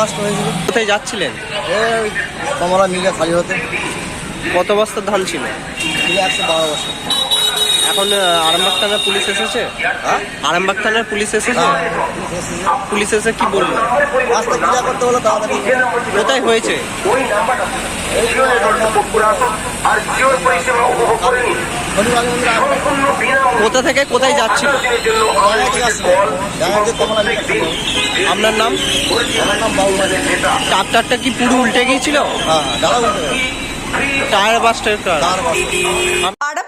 Burst হয়েছিল। কোথায় যাচ্ছিলেন? কমলা মিলে খালি হতে। কত বস্তা ধান ছিল? একশো বারো বছর এখন আরামবাগ থানার পুলিশ এসেছে? হ্যাঁ? আরামবাগ থানার পুলিশ এসেছে? পুলিশ এসে কি বলল? রাস্তা ক্লিয়ার করতে হলো কোথায় হয়েছে? কোথা থেকে কোথায় যাচ্ছিল। আপনার নাম? আমার নাম বাবু মানে কি পুরো উল্টে গিয়েছিল? হ্যাঁ হ্যাঁ ডালা টায়ার বাস্টের কারণ tyre Arambag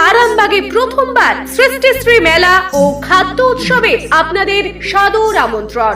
আরামবাগে প্রথমবার সৃষ্টিশ্রী মেলা ও খাদ্য উৎসবে আপনাদের সাদর আমন্ত্রণ।